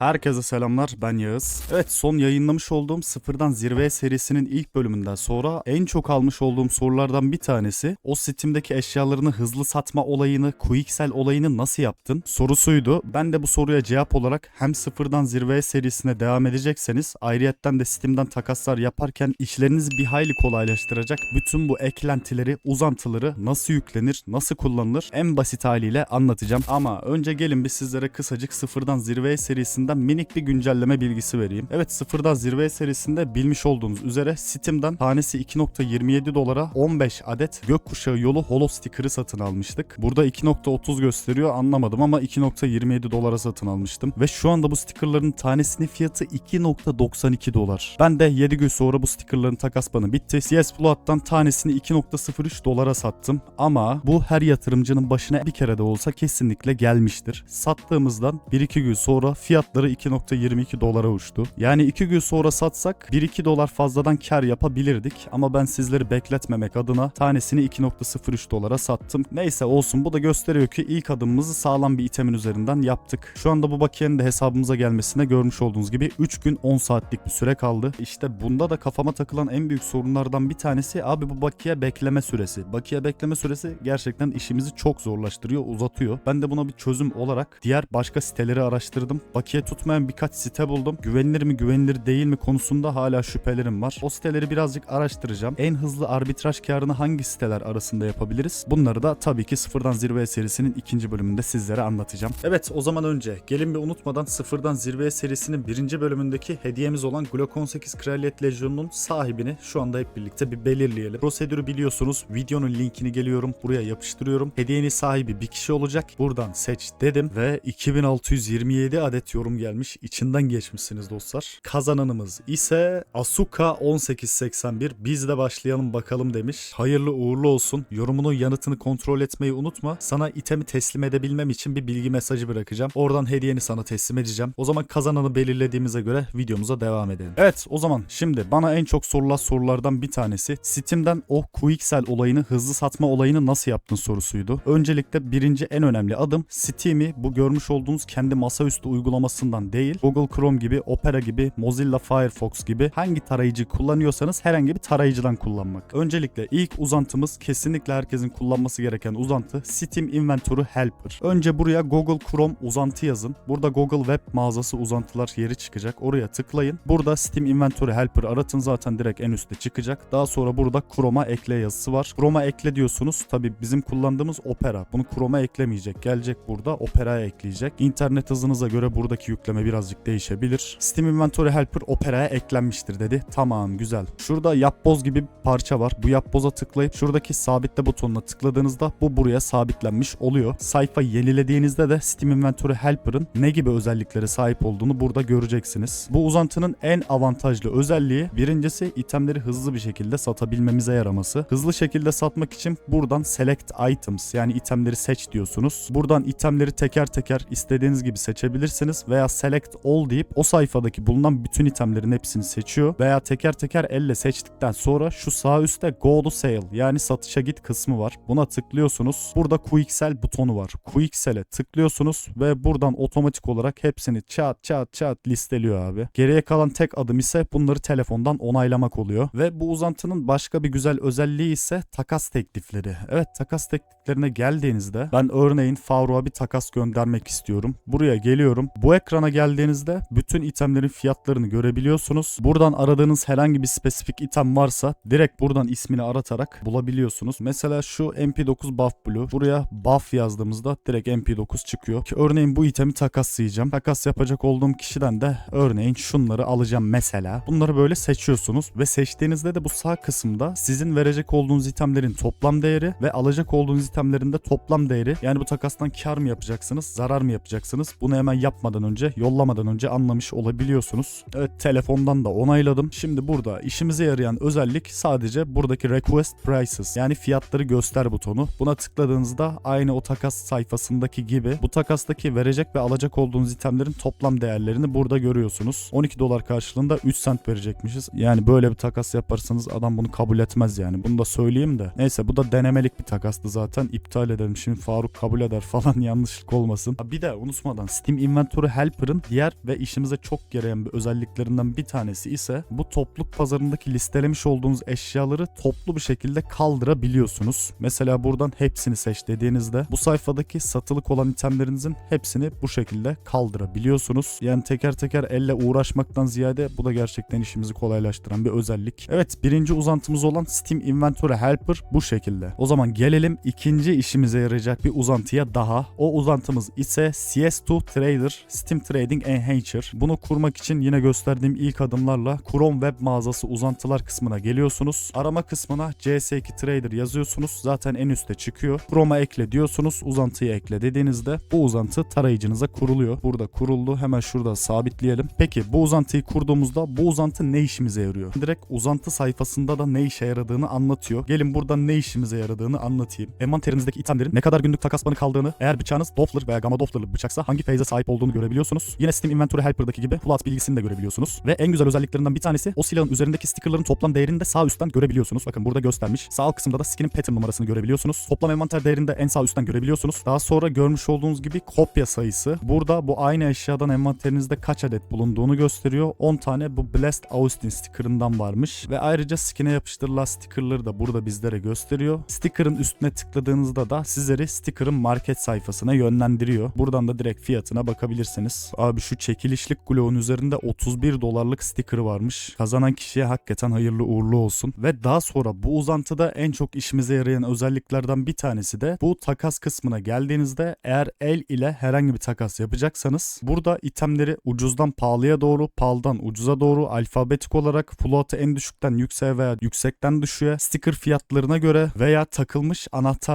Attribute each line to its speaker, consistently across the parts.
Speaker 1: Herkese selamlar ben Yağız. Evet son yayınlamış olduğum Sıfırdan Zirve serisinin ilk bölümünden sonra en çok almış olduğum sorulardan bir tanesi o Steam'deki eşyalarını hızlı satma olayını, quicksell olayını nasıl yaptın sorusuydu. Ben de bu soruya cevap olarak hem Sıfırdan Zirve serisine devam edecekseniz ayrıyetten de Steam'den takaslar yaparken işlerinizi bir hayli kolaylaştıracak bütün bu eklentileri, uzantıları nasıl yüklenir, nasıl kullanılır en basit haliyle anlatacağım. Ama önce gelin bir sizlere kısacık Sıfırdan Zirve serisinden minik bir güncelleme bilgisi vereyim. Evet Sıfırdan Zirve serisinde bilmiş olduğunuz üzere Steam'den tanesi 2.27 dolara 15 adet gökkuşağı yolu holo sticker'ı satın almıştık. Burada 2.30 gösteriyor anlamadım ama 2.27 dolara satın almıştım. Ve şu anda bu stickerların tanesinin fiyatı 2.92 dolar. Ben de 7 gün sonra bu stickerların takas banı bitti. CS Blood'dan tanesini 2.03 dolara sattım. Ama bu her yatırımcının başına bir kere de olsa kesinlikle gelmiştir. Sattığımızdan 1-2 gün sonra fiyatları 2.22 dolara uçtu. Yani 2 gün sonra satsak 1-2 dolar fazladan kar yapabilirdik. Ama ben sizleri bekletmemek adına tanesini 2.03 dolara sattım. Neyse olsun bu da gösteriyor ki ilk adımımızı sağlam bir itemin üzerinden yaptık. Şu anda bu bakiyenin de hesabımıza gelmesine görmüş olduğunuz gibi 3 gün 10 saatlik bir süre kaldı. İşte bunda da kafama takılan en büyük sorunlardan bir tanesi abi bu bakiye bekleme süresi. Bakiye bekleme süresi gerçekten işimizi çok zorlaştırıyor, uzatıyor. Ben de buna bir çözüm olarak diğer başka siteleri araştırdım. Bakiye tutmayan birkaç site buldum. Güvenilir mi güvenilir değil mi konusunda hala şüphelerim var. O siteleri birazcık araştıracağım. En hızlı arbitraj karını hangi siteler arasında yapabiliriz? Bunları da tabii ki Sıfırdan Zirve serisinin ikinci bölümünde sizlere anlatacağım. Evet o zaman önce gelin bir unutmadan Sıfırdan Zirve serisinin birinci bölümündeki hediyemiz olan Glock 18 Kraliyet Lejyonu'nun sahibini şu anda hep birlikte bir belirleyelim. Prosedürü biliyorsunuz. Videonun linkini geliyorum. Buraya yapıştırıyorum. Hediyenin sahibi bir kişi olacak. Buradan seç dedim ve 2627 adet yorum gelmiş. İçinden geçmişsiniz dostlar. Kazananımız ise Asuka 1881. Biz de başlayalım bakalım demiş. Hayırlı uğurlu olsun. Yorumunun yanıtını kontrol etmeyi unutma. Sana itemi teslim edebilmem için bir bilgi mesajı bırakacağım. Oradan hediyeni sana teslim edeceğim. O zaman kazananı belirlediğimize göre videomuza devam edelim. Evet o zaman şimdi bana en çok sorulan sorulardan bir tanesi Steam'den o quicksell olayını hızlı satma olayını nasıl yaptın sorusuydu. Öncelikle birinci en önemli adım Steam'i bu görmüş olduğunuz kendi masaüstü uygulamasından değil Google Chrome gibi, Opera gibi, Mozilla Firefox gibi hangi tarayıcı kullanıyorsanız herhangi bir tarayıcıdan kullanmak. Öncelikle ilk uzantımız kesinlikle herkesin kullanması gereken uzantı Steam Inventory Helper. Önce buraya Google Chrome uzantı yazın. Burada Google Web mağazası uzantılar yeri çıkacak. Oraya tıklayın. Burada Steam Inventory Helper aratın zaten direkt en üstte çıkacak. Daha sonra burada Chrome'a ekle yazısı var. Chrome'a ekle diyorsunuz. Tabi bizim kullandığımız Opera. Bunu Chrome'a eklemeyecek. Gelecek burada Opera'ya ekleyecek. İnternet hızınıza göre buradaki yükleme birazcık değişebilir. Steam Inventory Helper Opera'ya eklenmiştir dedi. Tamam güzel. Şurada yapboz gibi bir parça var. Bu yapboza tıklayıp şuradaki sabitle butonuna tıkladığınızda bu buraya sabitlenmiş oluyor. Sayfa yenilediğinizde de Steam Inventory Helper'ın ne gibi özelliklere sahip olduğunu burada göreceksiniz. Bu uzantının en avantajlı özelliği birincisi itemleri hızlı bir şekilde satabilmemize yaraması. Hızlı şekilde satmak için buradan Select Items yani itemleri seç diyorsunuz. Buradan itemleri teker teker istediğiniz gibi seçebilirsiniz veya Select All deyip o sayfadaki bulunan bütün itemlerin hepsini seçiyor veya teker teker elle seçtikten sonra şu sağ üstte Go to Sale yani satışa git kısmı var. Buna tıklıyorsunuz. Burada Quicksell butonu var. Quicksell'e tıklıyorsunuz ve buradan otomatik olarak hepsini çat çat çat listeliyor abi. Geriye kalan tek adım ise bunları telefondan onaylamak oluyor. Ve bu uzantının başka bir güzel özelliği ise takas teklifleri. Evet takas tekliflerine geldiğinizde ben örneğin Faruk'a bir takas göndermek istiyorum. Buraya geliyorum. Bu ekrana geldiğinizde bütün itemlerin fiyatlarını görebiliyorsunuz. Buradan aradığınız herhangi bir spesifik item varsa direkt buradan ismini aratarak bulabiliyorsunuz. Mesela şu MP9 Buff Blue. Buraya buff yazdığımızda direkt MP9 çıkıyor. Ki örneğin bu itemi takaslayacağım. Takas yapacak olduğum kişiden de örneğin şunları alacağım mesela. Bunları böyle seçiyorsunuz ve seçtiğinizde de bu sağ kısımda sizin verecek olduğunuz itemlerin toplam değeri ve alacak olduğunuz itemlerin de toplam değeri. Yani bu takastan kar mı yapacaksınız, zarar mı yapacaksınız? Bunu hemen yapmadan önce, yollamadan önce anlamış olabiliyorsunuz. Evet telefondan da onayladım. Şimdi burada işimize yarayan özellik sadece buradaki request prices yani fiyatları göster butonu. Buna tıkladığınızda aynı o takas sayfasındaki gibi bu takastaki verecek ve alacak olduğunuz itemlerin toplam değerlerini burada görüyorsunuz. 12 dolar karşılığında 3 cent verecekmişiz. Yani böyle bir takas yaparsanız adam bunu kabul etmez yani. Bunu da söyleyeyim de. Neyse bu da denemelik bir takastı zaten. İptal edelim. Şimdi Faruk kabul eder falan yanlışlık olmasın. Ha, bir de unutmadan Steam Inventory Helper Helper'ın diğer ve işimize çok yarayan bir özelliklerinden bir tanesi ise bu topluluk pazarındaki listelemiş olduğunuz eşyaları toplu bir şekilde kaldırabiliyorsunuz. Mesela buradan hepsini seç dediğinizde bu sayfadaki satılık olan itemlerinizin hepsini bu şekilde kaldırabiliyorsunuz. Yani teker teker elle uğraşmaktan ziyade bu da gerçekten işimizi kolaylaştıran bir özellik. Evet birinci uzantımız olan Steam Inventory Helper bu şekilde. O zaman gelelim ikinci işimize yarayacak bir uzantıya daha. O uzantımız ise CS2 Trader Steam Trading Enhancer. Bunu kurmak için yine gösterdiğim ilk adımlarla Chrome web mağazası uzantılar kısmına geliyorsunuz. Arama kısmına CS2 Trader yazıyorsunuz. Zaten en üstte çıkıyor. Chrome'a ekle diyorsunuz. Uzantıyı ekle dediğinizde bu uzantı tarayıcınıza kuruluyor. Burada kuruldu. Hemen şurada sabitleyelim. Peki bu uzantıyı kurduğumuzda bu uzantı ne işimize yarıyor? Direkt uzantı sayfasında da ne işe yaradığını anlatıyor. Gelin buradan ne işimize yaradığını anlatayım. Envanterinizdeki itemlerin ne kadar günlük takas banı kaldığını, eğer bıçağınız Doppler veya Gamma Doppler'lı bıçaksa hangi feyze sahip olduğunu görebiliyorsunuz. Yine Steam Inventory Helper'daki gibi Flood bilgisini de görebiliyorsunuz. Ve en güzel özelliklerinden bir tanesi o silahın üzerindeki stickerların toplam değerini de sağ üstten görebiliyorsunuz. Bakın burada göstermiş. Sağ alt kısımda da skinin pattern numarasını görebiliyorsunuz. Toplam envanter değerini de en sağ üstten görebiliyorsunuz. Daha sonra görmüş olduğunuz gibi kopya sayısı. Burada bu aynı eşyadan envanterinizde kaç adet bulunduğunu gösteriyor. 10 tane bu Blast Austin stickerından varmış. Ve ayrıca skin'e yapıştırılan stickerları da burada bizlere gösteriyor. Sticker'ın üstüne tıkladığınızda da sizleri sticker'ın market sayfasına yönlendiriyor. Buradan da direkt fiyatına bakabilirsiniz. Abi şu çekilişlik gloğun üzerinde 31 dolarlık sticker varmış. Kazanan kişiye hakikaten hayırlı uğurlu olsun. Ve daha sonra bu uzantıda en çok işimize yarayan özelliklerden bir tanesi de bu takas kısmına geldiğinizde eğer el ile herhangi bir takas yapacaksanız burada itemleri ucuzdan pahalıya doğru, pahalıdan ucuza doğru alfabetik olarak float'ı en düşükten yükseğe veya yüksekten düşüğe sticker fiyatlarına göre veya takılmış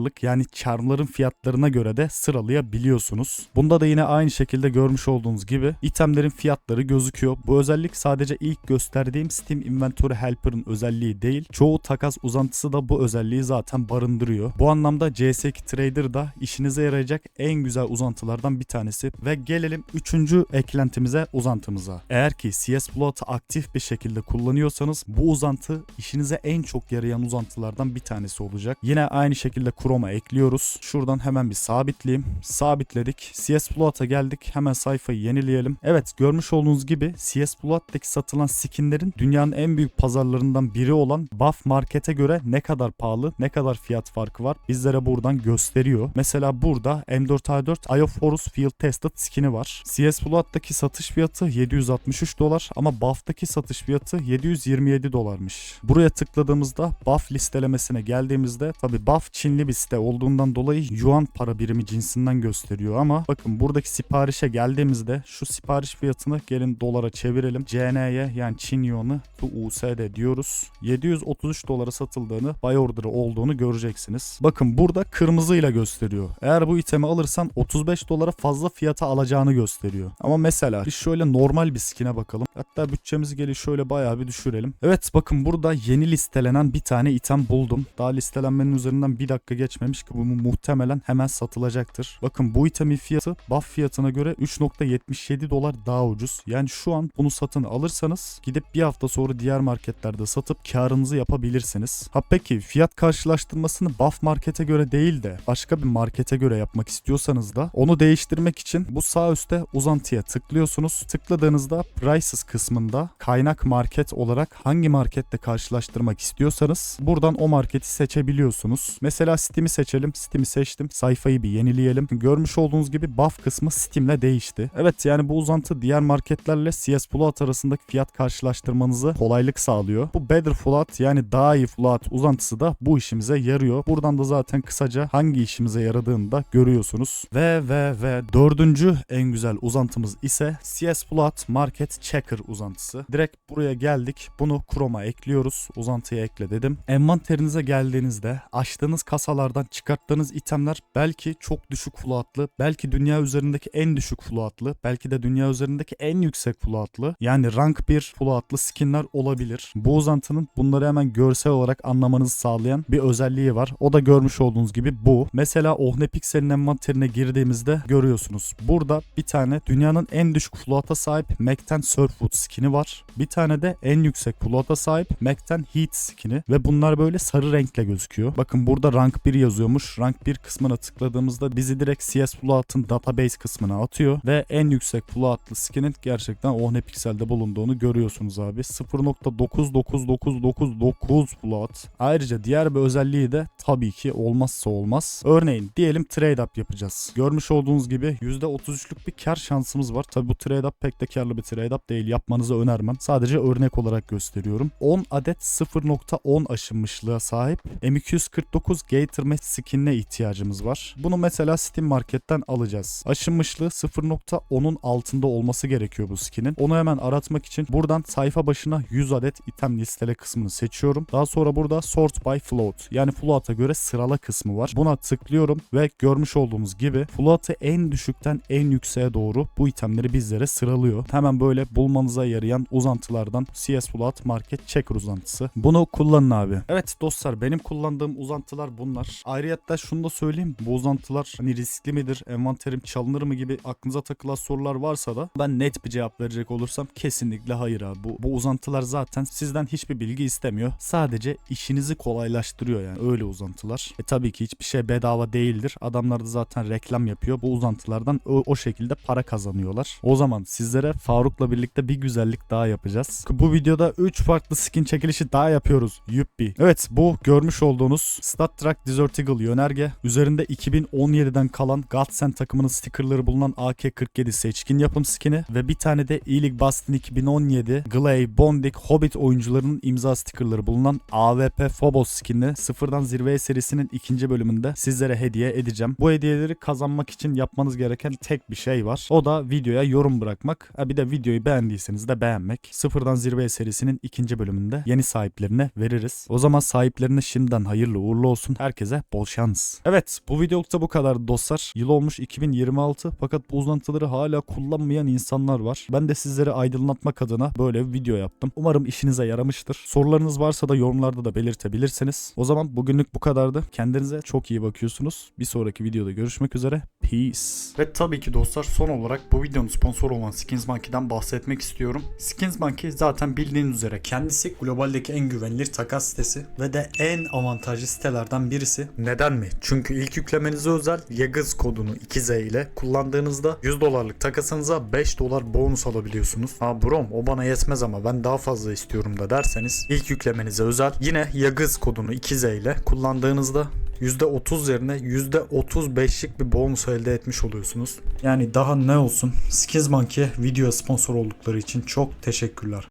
Speaker 1: anahtarlık yani charmların fiyatlarına göre de sıralayabiliyorsunuz. Bunda da yine aynı şekilde görmüş olduğunuz gibi itemlerin fiyatları gözüküyor. Bu özellik sadece ilk gösterdiğim Steam Inventory Helper'ın özelliği değil. Çoğu takas uzantısı da bu özelliği zaten barındırıyor. Bu anlamda CS2 Trader da işinize yarayacak en güzel uzantılardan bir tanesi. Ve gelelim üçüncü eklentimize uzantımıza. Eğer ki CS Float'ı aktif bir şekilde kullanıyorsanız bu uzantı işinize en çok yarayan uzantılardan bir tanesi olacak. Yine aynı şekilde Chrome'a ekliyoruz. Şuradan hemen bir sabitleyeyim. Sabitledik. CS Float'a geldik. Hemen sayfayı yenileyelim. Evet görmüş olduğunuz gibi CS Float'taki satılan skinlerin dünyanın en büyük pazarlarından biri olan Buff Market'e göre ne kadar pahalı, ne kadar fiyat farkı var bizlere buradan gösteriyor. Mesela burada M4A4 Iophorus Field Tested skin'i var. CS Float'taki satış fiyatı 763 dolar ama Buff'taki satış fiyatı 727 dolarmış. Buraya tıkladığımızda Buff listelemesine geldiğimizde tabi Buff Çinli bir site olduğundan dolayı yuan para birimi cinsinden gösteriyor ama bakın buradaki siparişe geldiğimizde şu sipariş fiyatını gelin dolara çevirelim. CN'ye yani Çin yuanı to USD diyoruz. 733 dolara satıldığını buy order'ı olduğunu göreceksiniz. Bakın burada kırmızıyla gösteriyor. Eğer bu itemi alırsan 35 dolara fazla fiyata alacağını gösteriyor. Ama mesela biz şöyle normal bir skin'e bakalım. Hatta bütçemizi gelin şöyle bayağı bir düşürelim. Evet bakın burada yeni listelenen bir tane item buldum. Daha listelenmenin üzerinden bir dakika geçmemiş ki bu muhtemelen hemen satılacaktır. Bakın bu itemin fiyatı buff fiyatına göre 3.77 dolar daha ucuz. Yani şu an bunu satın alırsanız gidip bir hafta sonra diğer marketlerde satıp karınızı yapabilirsiniz. Ha peki fiyat karşılaştırmasını buff markete göre değil de başka bir markete göre yapmak istiyorsanız da onu değiştirmek için bu sağ üstte uzantıya tıklıyorsunuz. Tıkladığınızda prices kısmında kaynak market olarak hangi markette karşılaştırmak istiyorsanız buradan o marketi seçebiliyorsunuz. Mesela Steam'i seçelim. Steam'i seçtim. Sayfayı bir yenileyelim. Görmüş olduğunuz gibi buff kısmı Steam'le değişti. Evet yani bu uzantı diğer marketlerle CS Float arasındaki fiyat karşılaştırmanızı kolaylık sağlıyor. Bu Better Float yani daha iyi Float uzantısı da bu işimize yarıyor. Buradan da zaten kısaca hangi işimize yaradığını da görüyorsunuz. Ve ve ve dördüncü en güzel uzantımız ise CS Float Market Checker uzantısı. Direkt buraya geldik. Bunu Chrome'a ekliyoruz. Uzantıya ekle dedim. Envanterinize geldiğinizde açtığınız kasalardan çıkarttığınız itemler belki çok düşük floatlı, belki dünya üzerindeki en düşük floatlı, belki de dünya üzerindeki en yüksek floatlı yani rank 1 floatlı skinler olabilir. Bu uzantının bunları hemen görsel olarak anlamanızı sağlayan bir özelliği var. O da görmüş olduğunuz gibi bu. Mesela Ohnepixel'in envanterine girdiğimizde görüyorsunuz. Burada bir tane dünyanın en düşük float'a sahip Mac'ten Surfwood skin'i var. Bir tane de en yüksek float'a sahip Mac'ten Heat skin'i ve bunlar böyle sarı renkle gözüküyor. Bakın burada rank 1 yazıyormuş. Rank 1 kısmına tıkladığımızda bizi direkt CS Float'ın database kısmına atıyor ve en yüksek floatlı skinin gerçekten 10 pikselde bulunduğunu görüyorsunuz abi. 0.99999 float. Ayrıca diğer bir özelliği de tabii ki olmazsa olmaz. Örneğin diyelim trade up yapacağız. Görmüş olduğunuz gibi %33'lük bir kar şansımız var. Tabii bu trade up pek de karlı bir trade up değil. Yapmanızı önermem. Sadece örnek olarak gösteriyorum. 10 adet 0.10 aşınmışlığa sahip M249 Gator Mesh skinine ihtiyacımız var. Bunu mesela Steam Market'ten alacağız. Aşınmışlığı 0.10'un altında olması gerekiyor bu skinin. Onu hemen aratmak için buradan sayfa başına 100 adet item listele kısmını seçiyorum. Daha sonra burada sort by float yani float'a göre sırala kısmı var. Buna tıklıyorum ve görmüş olduğumuz gibi float'ı en düşükten en yükseğe doğru bu itemleri bizlere sıralıyor. Hemen böyle bulmanıza yarayan uzantılardan CS Float Market Checker uzantısı. Bunu kullanın abi. Evet dostlar benim kullandığım uzantılar bunlar. Ayrıca şunu da söyleyeyim. Bu uzantılar hani riskli midir? Envanterim çalınır mı gibi aklınıza takılan sorular varsa da ben net bir cevap verecek olursam kesinlikle hayır abi. Bu, bu uzantılar zaten sizden hiçbir bilgi istemiyor. Sadece işinizi kolaylaştırıyor yani öyle uzantılar. E tabii ki hiçbir şey bedava değildir. Adamlar da zaten reklam yapıyor. Bu uzantılardan o, o şekilde para kazanıyorlar. O zaman sizlere Faruk'la birlikte bir güzellik daha yapacağız. Bu videoda 3 farklı skin çekilişi daha yapıyoruz. Yuppi. Evet bu görmüş olduğunuz Stat Track Desert Eagle yönerge. Üzerinde 2017'den kalan Godsend takımının stickerları bulunan AK-47 seçkin yapım skini ve bir tane de E-League Boston 2017 Glay, Bondik, Hobbit oyuncularının imza stickerları bulunan AWP Phobos skinini sıfırdan zirveye serisinin ikinci bölümünde sizlere hediye edeceğim. Bu hediyeleri kazanmak için yapmanız gereken tek bir şey var. O da videoya yorum bırakmak. Bir de videoyu beğendiyseniz de beğenmek. Sıfırdan zirveye serisinin ikinci bölümünde yeni sahiplerine veririz. O zaman sahiplerine şimdiden hayırlı uğurlu olsun. Herkese bol şans. Evet bu videolukta bu kadar dostlar. Yıl olmuş 2026 fakat bu uzantıları hala kullanmayan insanlar var. Ben de sizleri aydınlatmak adına böyle bir video yaptım. Umarım işinize yaramıştır. Sorularınız varsa da yorumlarda da belirtebilirsiniz. O zaman bugünlük bu kadardı. Kendinize çok iyi bakıyorsunuz. Bir sonraki videoda görüşmek üzere. Peace. Ve tabii ki dostlar son olarak bu videonun sponsoru olan Skins Monkey'den bahsetmek istiyorum. Skins Monkey zaten bildiğiniz üzere kendisi globaldeki en güvenilir takas sitesi ve de en avantajlı sitelerden birisi. Neden mi? Çünkü ilk yüklemenize özel Yagız kodunu 2Z ile kullandığınızda 100 dolarlık takasınıza 5 dolar bonus alabiliyorsunuz. Ha brom o bana yetmez ama ben daha fazla istiyorum da derseniz ilk yüklemenize özel yine Yagız kodunu 2Z ile kullandığınızda %30 yerine %35'lik bir bonus elde etmiş oluyorsunuz. Yani daha ne olsun? Skins Monkey video sponsor oldukları için çok teşekkürler.